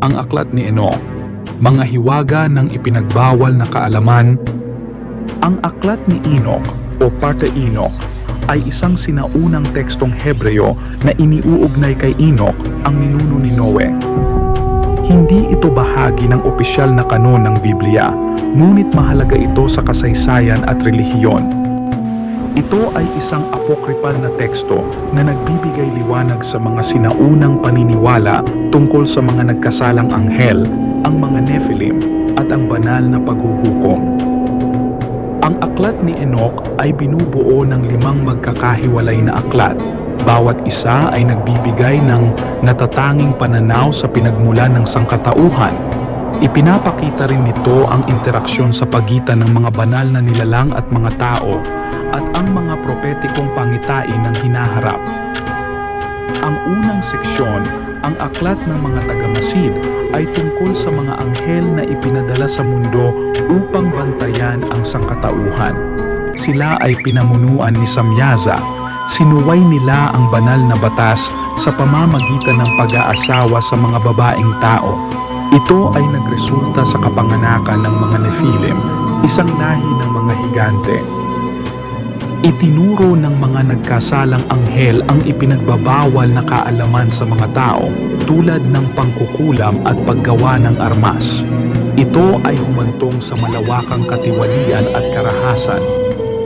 ang aklat ni Enoch, mga hiwaga ng ipinagbawal na kaalaman. Ang aklat ni Enoch o Parte Enoch ay isang sinaunang tekstong Hebreo na iniuugnay kay Enoch ang ninuno ni Noe. Hindi ito bahagi ng opisyal na kanon ng Biblia, ngunit mahalaga ito sa kasaysayan at relihiyon. Ito ay isang apokripal na teksto na nagbibigay liwanag sa mga sinaunang paniniwala tungkol sa mga nagkasalang anghel, ang mga Nephilim, at ang banal na paghuhukom. Ang aklat ni Enoch ay binubuo ng limang magkakahiwalay na aklat. Bawat isa ay nagbibigay ng natatanging pananaw sa pinagmulan ng sangkatauhan. Ipinapakita rin nito ang interaksyon sa pagitan ng mga banal na nilalang at mga tao at ang mga propetikong pangitain ng hinaharap. Ang unang seksyon, ang aklat ng mga tagamasid, ay tungkol sa mga anghel na ipinadala sa mundo upang bantayan ang sangkatauhan. Sila ay pinamunuan ni Samyaza. Sinuway nila ang banal na batas sa pamamagitan ng pag-aasawa sa mga babaeng tao. Ito ay nagresulta sa kapanganakan ng mga Nephilim, isang lahi ng mga higante. Itinuro ng mga nagkasalang anghel ang ipinagbabawal na kaalaman sa mga tao tulad ng pangkukulam at paggawa ng armas. Ito ay humantong sa malawakang katiwalian at karahasan.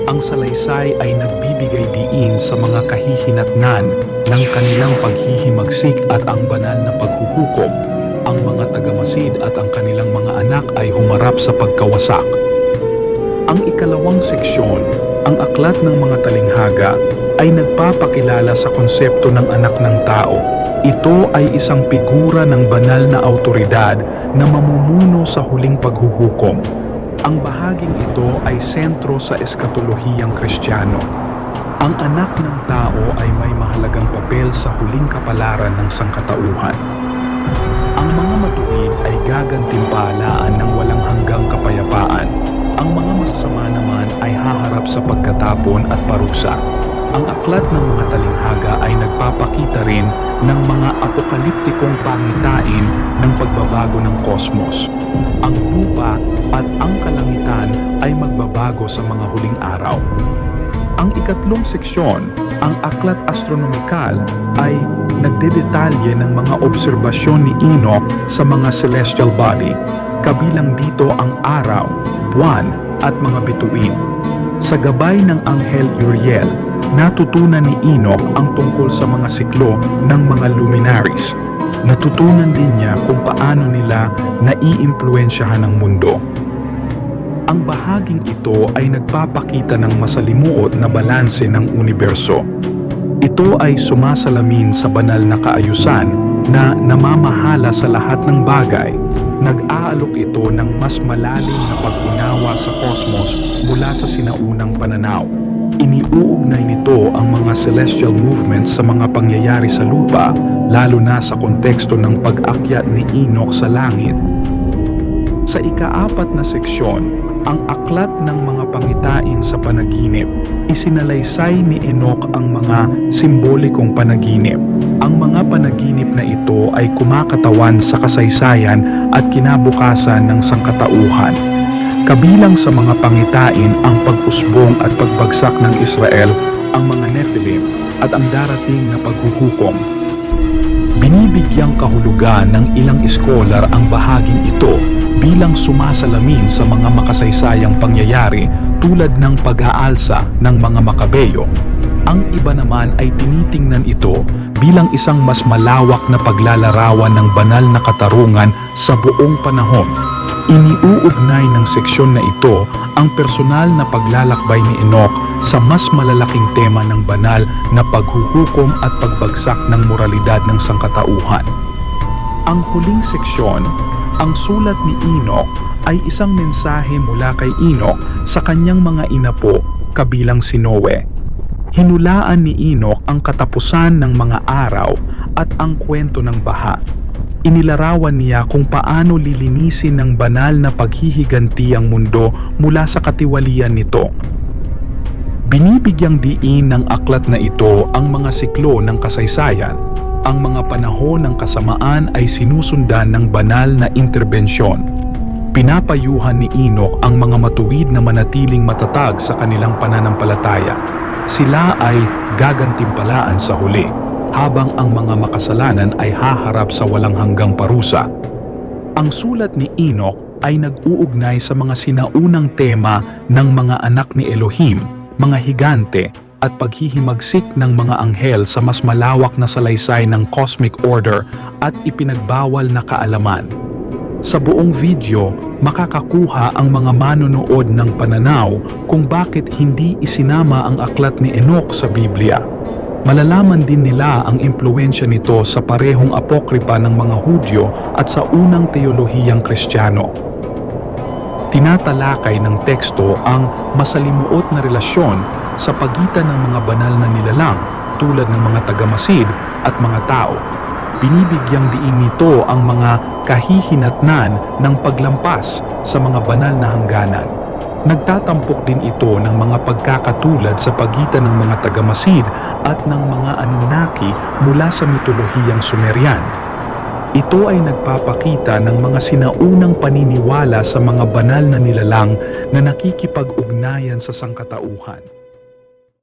Ang salaysay ay nagbibigay diin sa mga kahihinatnan ng kanilang paghihimagsik at ang banal na paghuhukom. Ang mga tagamasid at ang kanilang mga anak ay humarap sa pagkawasak. Ang ikalawang seksyon, ang aklat ng mga talinghaga, ay nagpapakilala sa konsepto ng anak ng tao. Ito ay isang figura ng banal na autoridad na mamumuno sa huling paghuhukom. Ang bahaging ito ay sentro sa eskatolohiyang kristyano. Ang anak ng tao ay may mahalagang papel sa huling kapalaran ng sangkatauhan. Mga matuwid ay gagantimpalaan ng walang hanggang kapayapaan. Ang mga masasama naman ay haharap sa pagkatapon at parusa. Ang aklat ng mga talinghaga ay nagpapakita rin ng mga apokaliptikong pangitain ng pagbabago ng kosmos. Ang lupa at ang kalangitan ay magbabago sa mga huling araw. Ang ikatlong seksyon, ang aklat astronomikal, ay nagdedetalye ng mga obserbasyon ni Enoch sa mga celestial body, kabilang dito ang araw, buwan, at mga bituin. Sa gabay ng Anghel Uriel, natutunan ni Enoch ang tungkol sa mga siklo ng mga luminaries. Natutunan din niya kung paano nila naiimpluensyahan ang mundo. Ang bahaging ito ay nagpapakita ng masalimuot na balanse ng universo. Ito ay sumasalamin sa banal na kaayusan na namamahala sa lahat ng bagay. Nag-aalok ito ng mas malalim na pag-unawa sa kosmos mula sa sinaunang pananaw. Iniuugnay nito ang mga celestial movements sa mga pangyayari sa lupa, lalo na sa konteksto ng pag-akyat ni Enoch sa langit. Sa ikaapat na seksyon, ang aklat ng mga pangitain sa panaginip. Isinalaysay ni Enoch ang mga simbolikong panaginip. Ang mga panaginip na ito ay kumakatawan sa kasaysayan at kinabukasan ng sangkatauhan. Kabilang sa mga pangitain ang pag-usbong at pagbagsak ng Israel, ang mga Nephilim at ang darating na paghuhukom. Binibigyang kahulugan ng ilang iskolar ang bahaging ito bilang sumasalamin sa mga makasaysayang pangyayari tulad ng pag-aalsa ng mga makabeyo. Ang iba naman ay tinitingnan ito bilang isang mas malawak na paglalarawan ng banal na katarungan sa buong panahon. Iniuugnay ng seksyon na ito ang personal na paglalakbay ni Enoch sa mas malalaking tema ng banal na paghuhukom at pagbagsak ng moralidad ng sangkatauhan. Ang huling seksyon, ang sulat ni Enoch ay isang mensahe mula kay Enoch sa kanyang mga inapo kabilang si Noe. Hinulaan ni Enoch ang katapusan ng mga araw at ang kwento ng baha. Inilarawan niya kung paano lilinisin ng banal na paghihiganti ang mundo mula sa katiwalian nito. Binibigyang diin ng aklat na ito ang mga siklo ng kasaysayan ang mga panahon ng kasamaan ay sinusundan ng banal na interbensyon. Pinapayuhan ni Enoch ang mga matuwid na manatiling matatag sa kanilang pananampalataya. Sila ay gagantimpalaan sa huli, habang ang mga makasalanan ay haharap sa walang hanggang parusa. Ang sulat ni Enoch ay nag-uugnay sa mga sinaunang tema ng mga anak ni Elohim, mga higante, at paghihimagsik ng mga anghel sa mas malawak na salaysay ng cosmic order at ipinagbawal na kaalaman. Sa buong video, makakakuha ang mga manonood ng pananaw kung bakit hindi isinama ang aklat ni Enoch sa Biblia. Malalaman din nila ang impluensya nito sa parehong apokripa ng mga Hudyo at sa unang teolohiyang Kristiyano. Tinatalakay ng teksto ang masalimuot na relasyon sa pagitan ng mga banal na nilalang tulad ng mga tagamasid at mga tao. Binibigyang diin nito ang mga kahihinatnan ng paglampas sa mga banal na hangganan. Nagtatampok din ito ng mga pagkakatulad sa pagitan ng mga tagamasid at ng mga Anunnaki mula sa mitolohiyang Sumerian. Ito ay nagpapakita ng mga sinaunang paniniwala sa mga banal na nilalang na nakikipag-ugnayan sa sangkatauhan.